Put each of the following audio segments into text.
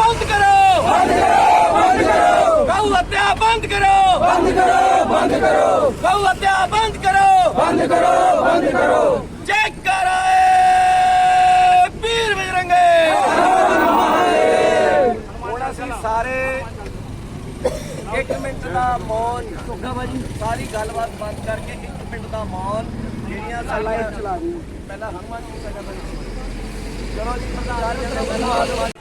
ਬੰਦ ਕਰੋ। ਬੰਦ ਕਰੋ ਬੰਦ ਕਰੋ। ਗਊ ਹੱਤਿਆ ਬੰਦ ਕਰੋ। ਬੰਦ ਕਰੋ ਬੰਦ ਕਰੋ। ਗਊ ਹੱਤਿਆ ਬੰਦ ਕਰੋ। ਬੰਦ ਕਰੋ ਬੰਦ ਕਰੋ। ਚੈੱਕ ਕਰਾਏ ਪੀਰ ਬਜਰੰਗੇ। ਹੁਣ ਅਸੀਂ ਸਾਰੇ ਇੱਕ ਮਿੰਟ ਦਾ ਮੌਨ ਸੁੱਖਾ ਬਾਜੀ ਸਾਰੀ ਗੱਲਬਾਤ ਬੰਦ ਕਰਕੇ ਇੱਕ ਮਿੰਟ ਦਾ ਮੌਨ ਜਿਹੜੀਆਂ ਸਾਡੀਆਂ ਪਹਿਲਾਂ ਹਨੂਮਾਨ ਜੀ ਬਾਜੀ ਚਲੋ ਜੀ ਪ੍ਰਧਾਨ ਜੀ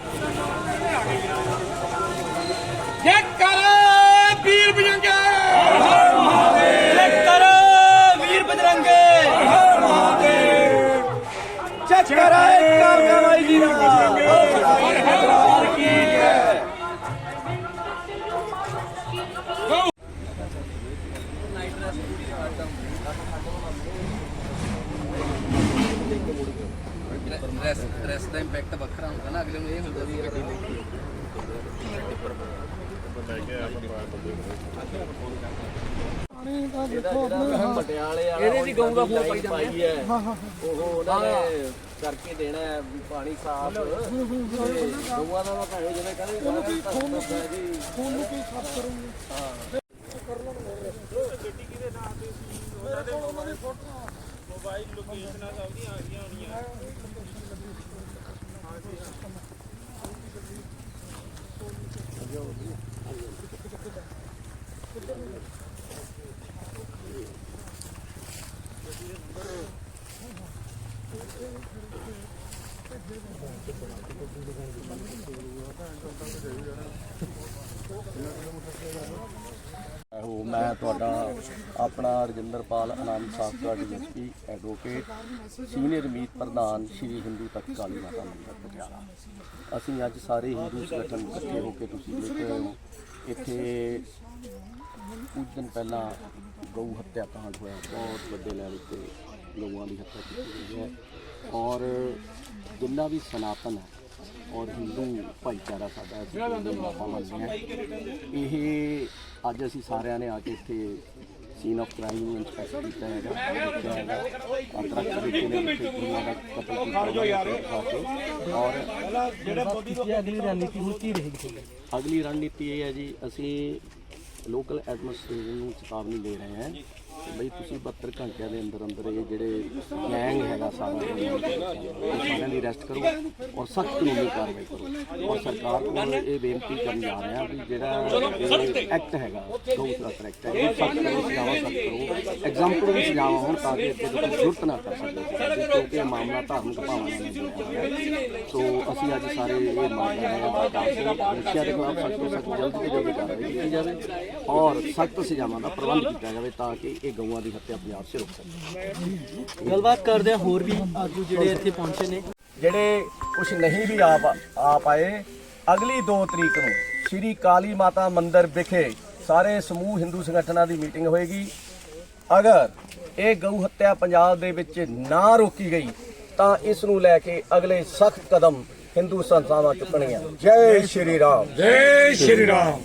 ਕਰਾਏ ਕਾਰਗਵਾਈ ਜੀ ਡਰੈਸ ਡਰੈਸ ਦਾ। ਇੰਪੈਕਟ ਵੱਖਰਾ ਹੁੰਦਾ ਨਾ ਅਗਲੇ ਨੂੰ ਇਹ ਹੁੰਦਾ ਵੀ ਇਹ ਗੱਡੀ ਲੈ ਕੇ ਪਟਿਆਲੇ ਵਾਲਾ ਇਹਦੇ ਜੀ ਗਊ ਦਾ ਫੋਨ ਪਾਈ ਜਾਂਦੇ ਹੈ। ਉਹ ਉਹਨਾਂ ਨੇ ਕਰਕੇ ਦੇਣਾ ਹੈ ਵੀ ਪਾਣੀ ਸਾਫ਼। ਤੇ ਗਊਆਂ ਦਾ ਮੈਂ ਭਾਵੇਂ ਜਿਵੇਂ ਕਹਿੰਦੇ ਫੋਨ ਕੀ ਫੋਨ ਜੀ। ਫੋਨ ਨੂੰ ਕੀ ਸਾਫ਼ ਕਰੂੰਗੇ? ਹੋ। ਮੈਂ ਤੁਹਾਡਾ ਆਪਣਾ ਰਜਿੰਦਰਪਾਲ ਆਨੰਦ ਸਾਖਾ ਡੀਐਸਪੀ ਐਡਵੋਕੇਟ ਸੀਨੀਅਰ ਮੀਤ ਪ੍ਰਧਾਨ ਸ਼੍ਰੀ ਹਿੰਦੂ ਤਖਤ ਕਾਲੀ ਮਾਤਾ ਮੰਦਿਰ ਪਟਿਆਲਾ। ਅਸੀਂ ਅੱਜ ਸਾਰੇ ਹਿੰਦੂ ਸੰਗਠਨ ਇਕੱਠੇ ਹੋ ਕੇ ਤੁਸੀਂ ਦੇਖ ਰਹੇ ਹੋ। ਇੱਥੇ ਕੁਝ ਦਿਨ ਪਹਿਲਾਂ ਗਊ ਹੱਤਿਆ ਕਾਂਡ ਹੋਇਆ ਬਹੁਤ ਵੱਡੇ ਲੈਵਲ ਤੇ ਗਊਆਂ ਦੀ ਹੱਤਿਆ ਕੀਤੀ ਗਈ ਹੈ। ਔਰ ਜਿੰਨਾ ਵੀ ਸਨਾਤਨ ਹੈ ਔਰ ਹਿੰਦੂ ਭਾਈਚਾਰਾ ਸਾਡਾ ਅਸੀਂ ਹਿੰਦੂ ਮੰਨਦੇ ਹਾਂ ਇਹ ਅੱਜ ਅਸੀਂ ਸਾਰਿਆਂ ਨੇ ਆ ਕੇ ਇੱਥੇ ਸੀਨ ਆਫ ਕ੍ਰਾਈਮ ਨੂੰ ਇੰਸਪੈਕਟ ਕੀਤਾ ਹੈਗਾ ਦੇਖਿਆ ਹੈਗਾ। ਅੰਤਰਾ ਤਰੀਕੇ ਨੇ ਇੱਥੇ ਕੁੜੀਆਂ ਦਾ ਕਤਲ ਕੀਤਾ ਯਾਰ। ਔਰ ਅਗਲੀ ਰਣਨੀਤੀ ਹੁਣ ਕੀ ਰਹੇਗੀ? ਅਗਲੀ ਰਣਨੀਤੀ ਇਹ ਹੈ ਜੀ ਅਸੀਂ ਲੋਕਲ ਐਡਮਿਨਿਸਟ੍ਰੇਸ਼ਨ ਨੂੰ ਚੇਤਾਵਨੀ ਦੇ ਰਹੇ ਹਾਂ। ਕਿ ਬਈ ਤੁਸੀਂ 72 ਘੰਟਿਆਂ ਦੇ ਅੰਦਰ ਅੰਦਰ ਇਹ ਜਿਹੜੇ ਗੈਂਗ ਹੈਗਾ ਸਾਰਾ ਇਹ ਦੀ ਅਰੈਸਟ ਕਰੋ ਔਰ ਸਖਤ ਕਾਨੂੰਨੀ ਕਾਰਵਾਈ ਕਰੋ। ਔਰ ਸਰਕਾਰ ਨੂੰ ਇਹ ਬੇਨਤੀ ਕਰਨ ਜਾ ਰਿਹਾ ਵੀ ਜਿਹੜਾ ਐਕਟ ਹੈਗਾ ਗਊ ਐਕਟ ਹੈ। ਸਖਤ ਕਰੋ ਸਜ਼ਾਵਾਂ ਸਖਤ ਕਰੋ। ਐਗਜ਼ਾਮਪਲ ਵੀ ਸਜ਼ਾਵਾਂ ਹੋਣ ਤਾਂ ਕਿ ਅੱਗੇ ਤੋਂ ਜ਼ਰੂਰਤ ਨਾ ਕਰ ਸਕੇ। ਕਿਉਂਕਿ ਇਹ ਮਾਮਲਾ ਧਾਰਮਿਕ ਭਾਵਨਾ ਨਾਲ ਹੈ। ਸੋ ਅਸੀਂ ਅੱਜ ਸਾਰੇ ਇਹ ਮੰਗ ਕਰ ਤੋਂ ਨਸ਼ਿਆਂ ਦੇ ਖਿਲਾਫ ਸਖਤ ਤੋਂ ਸਖਤ ਜਲਦ ਤੋਂ ਜਲਦ ਕਾਰਵਾਈ ਕੀਤੀ ਜਾਵੇ ਔਰ ਸਖਤ ਸਜ਼ਾਵਾਂ ਦਾ ਪ੍ਰਬੰਧ ਕੀਤਾ ਜਾਵੇ ਤਾਂ ਕਿ ਇਹ ਗਊਆਂ ਦੀ ਹੱਤਿਆ ਪੰਜਾਬ 'ਚ ਰੁਕ ਸਕੇ ਗੱਲਬਾਤ ਕਰਦੇ ਆ ਹੋਰ ਵੀ ਆਗੂ ਜਿਹੜੇ ਇੱਥੇ ਪਹੁੰਚੇ ਨੇ। ਜਿਹੜੇ ਕੁਝ ਨਹੀਂ ਵੀ ਆਪ ਆ ਪਾਏ ਅਗਲੀ 2 ਤਰੀਕ ਨੂੰ ਸ਼੍ਰੀ ਕਾਲੀ ਮਾਤਾ ਮੰਦਿਰ ਵਿਖੇ ਸਾਰੇ ਸਮੂਹ ਹਿੰਦੂ ਸੰਗਠਨਾਂ ਦੀ ਮੀਟਿੰਗ ਹੋਏਗੀ। ਅਗਰ ਇਹ ਗਊ ਹੱਤਿਆ ਪੰਜਾਬ ਦੇ ਵਿੱਚ ਨਾ ਰੋਕੀ ਗਈ ਤਾਂ ਇਸ ਨੂੰ ਲੈ ਕੇ ਅਗਲੇ ਸਖਤ ਕਦਮ ਹਿੰਦੂ ਸੰਸਥਾਵਾਂ ਚੁੱਕਣੀਆਂ। ਜੈ ਸ਼੍ਰੀ ਰਾਮ। ਜੈ ਸ਼੍ਰੀ ਰਾਮ।